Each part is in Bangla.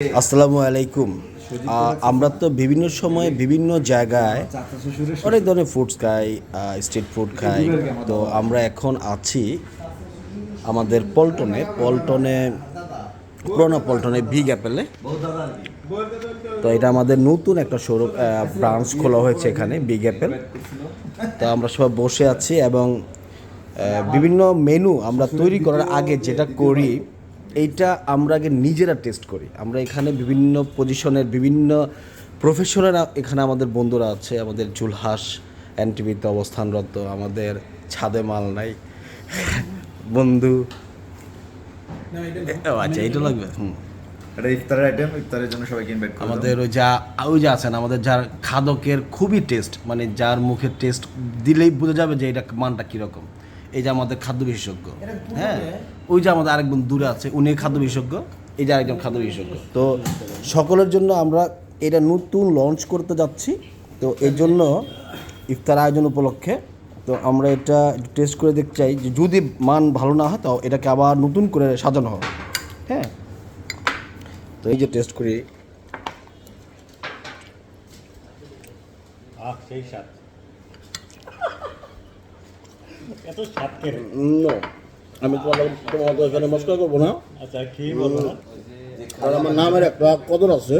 আসসালামু আলাইকুম। আমরা তো বিভিন্ন সময় বিভিন্ন জায়গায় অনেক ধরনের ফুডস খাই স্ট্রিট ফুড খাই। তো আমরা এখন আছি আমাদের পল্টনে। পল্টনে, পুরোনো পল্টনে বিগ অ্যাপেলে তো এটা আমাদের নতুন একটা শোরুম ব্রাঞ্চ খোলা হয়েছে এখানে বিগ অ্যাপেল তো আমরা সবাই বসে আছি এবং বিভিন্ন মেনু আমরা তৈরি করার আগে যেটা করি এইটা আমরা আগে নিজেরা টেস্ট করি। আমরা এখানে বিভিন্ন পজিশনের বিভিন্ন প্রফেশনাল এখানে আমাদের বন্ধুরা আছে আমাদের জুলহাস এনটিভিতে অবস্থানরত আমাদের ছাদে মাল নাই বন্ধু। আচ্ছা এইটা লাগবে। হুম। এটা ইফতারের আইটেম ইফতারের জন্য সবাইকে ইনভাইট আমাদের ওই যা ওই যে আছেন আমাদের যার খাদকের খুবই টেস্ট মানে যার মুখে টেস্ট দিলেই বোঝা যাবে যে এটা মানটা কীরকম। এই যে আমাদের খাদ্য বিশেষজ্ঞ। হ্যাঁ? ওই যে আমাদের আরেকজন দূরে আছে উনি খাদ্য বিশেষজ্ঞ এই যে আরেকজন খাদ্য বিশেষজ্ঞ। তো সকলের জন্য আমরা এটা নতুন লঞ্চ করতে যাচ্ছি। তো এই জন্য ইফতার আয়োজন উপলক্ষে তো আমরা এটা টেস্ট করে দেখতে চাই যে যদি মান ভালো না হয় তাও এটাকে আবার নতুন করে সাজানো হবে। হ্যাঁ? তো এই যে টেস্ট করি। আহ সেই স্বাদ এত স্বাদ? আমি তোমার তোমাকে এখানে মস্করা করব না। আচ্ছা বলব? আর আমার নামের একটা কদর আছে।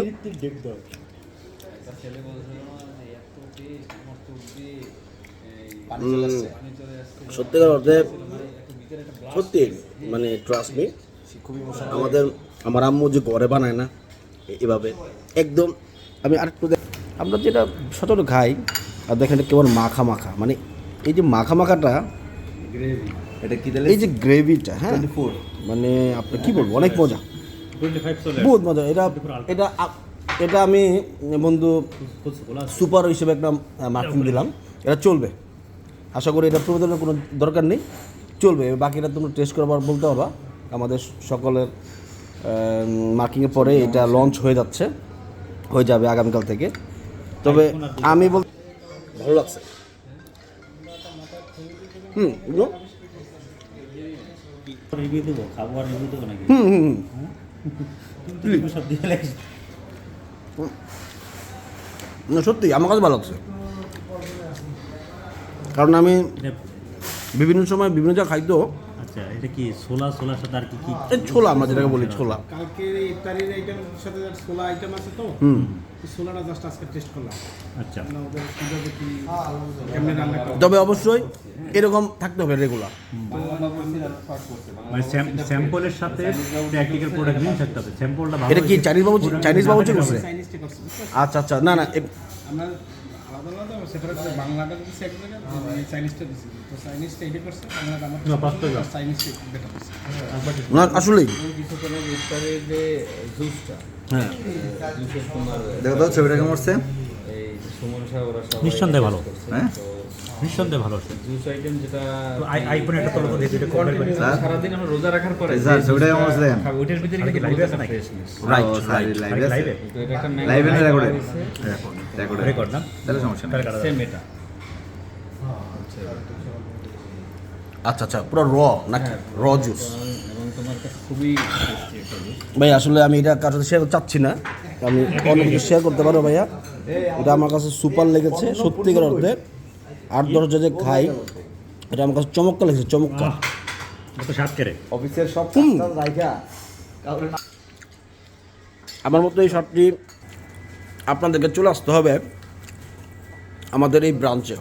সত্যিকার অর্থে সত্যি মানে ট্রাস্ট মি আমাদের আমার আম্মু যে ঘরে বানায় না এভাবে একদম আমি আরেকটু দেখ আমরা যেটা সচরাচর খাই আর দেখেন কেবল মাখা মাখা মানে এই যে মাখা মাখাটা এটা কি দিলে এই যে গ্রেভিটা হ্যাঁ? মানে আপনি কি বলব অনেক মজা। বহুত মজা। এটা এটা এটা আমি বন্ধু সুপার হিসেবে একটা মার্কিং দিলাম। এটা চলবে। আশা করি এটা প্রবেদনের কোনো দরকার নেই। চলবে। বাকিটা তোমরা টেস্ট করবার বলতে পারবা। আমাদের সকলের মার্কিংয়ের পরে এটা লঞ্চ হয়ে যাচ্ছে। হয়ে যাবে আগামীকাল থেকে। তবে আমি বল ভালো লাগছে। হুম বুঝলো? রিভিউ দেবো খাব আর রিভিউ দেবো নাকি? হুম হুম হুম। সব দিয়ে লাগছে না সত্যি আমার কাছে ভালো লাগছে। কারণ আমি বিভিন্ন সময় বিভিন্ন জায়গায় খাইতো আচ্ছা এটা কি ছোলা ছোলার সাথে আর কি কি ছোলা আমরা যেটাকে বলি ছোলা। কালকে ইফতারির আইটেম সাথে ছোলা আইটেম আছে তো হুম। ছোলাটা জাস্ট আজকে টেস্ট করলাম। আচ্ছা। না ওদের কীভাবে কি কেমনি রান্না করে তবে অবশ্যই এরকম থাকতে হবে রেগুলার মানে স্যাম্পলের সাথে প্র্যাকটিক্যাল প্রোডাক্ট নিয়ে থাকতে হবে। স্যাম্পলটা ভালো এটা কি চাইনিজ বাবু চাইনিজ বাবু করছে আচ্ছা আচ্ছা না না আমরা আসলেই। যে জুসটা হ্যাঁ। দেখো তো ছবিটা কেমন নিঃসন্দেহে ভালো। হ্যাঁ? নিঃসন্দেহে ভালো জুস আইটেম যেটা আইফোন একটা তলব দিয়ে দুটো কম্পেয়ার করে। স্যার? সারাদিন আমরা রোজা রাখার পরে স্যার, যে ছবিটা juiceটা কেমন হচ্ছে দেখেন? খাব, ওইটার ভিতরে কিন্তু live আছে নাকি? রাইট রাইট লাইভে লাইভে তো এটা একটা mango লাইভে না flavor রেকর্ডে রেকর্ড না? তাহলে সমস্যা নেই। তাহলে এটা। আচ্ছা আচ্ছা পুরো র নাকি? র জুস। ভাই আসলে আমি এটা কার সাথে শেয়ার চাচ্ছি না। আমি অন্য কিছু শেয়ার করতে পারো ভাইয়া। এটা আমার কাছে সুপার লেগেছে সত্যিকার অর্থে। আট দশ যে খাই এটা আমার কাছে চমৎকার লেগেছে চমৎকার। অফিসের সব আমার মতো এই শটটি আপনাদেরকে চলে আসতে হবে আমাদের এই ব্রাঞ্চে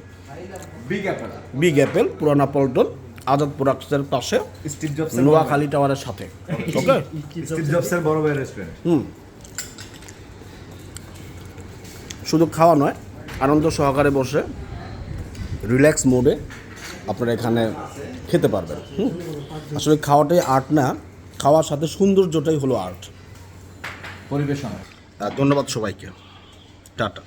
বিগ অ্যাপেল বিগ অ্যাপেল পুরানা পল্টন আজাদ প্রোডাক্টসের পাশে স্টিভ জবসের নোয়াখালী টাওয়ারের সাথে। ওকে স্টিভ জবসের বড় ভাই রেস্টুরেন্ট হুম। শুধু খাওয়া নয় আনন্দ সহকারে বসে। রিল্যাক্স মোডে আপনারা এখানে খেতে পারবেন। হুম? আসলে খাওয়াটাই আর্ট না খাওয়ার সাথে সৌন্দর্যটাই হলো আর্ট। পরিবেশন ধন্যবাদ সবাইকে। টাটা।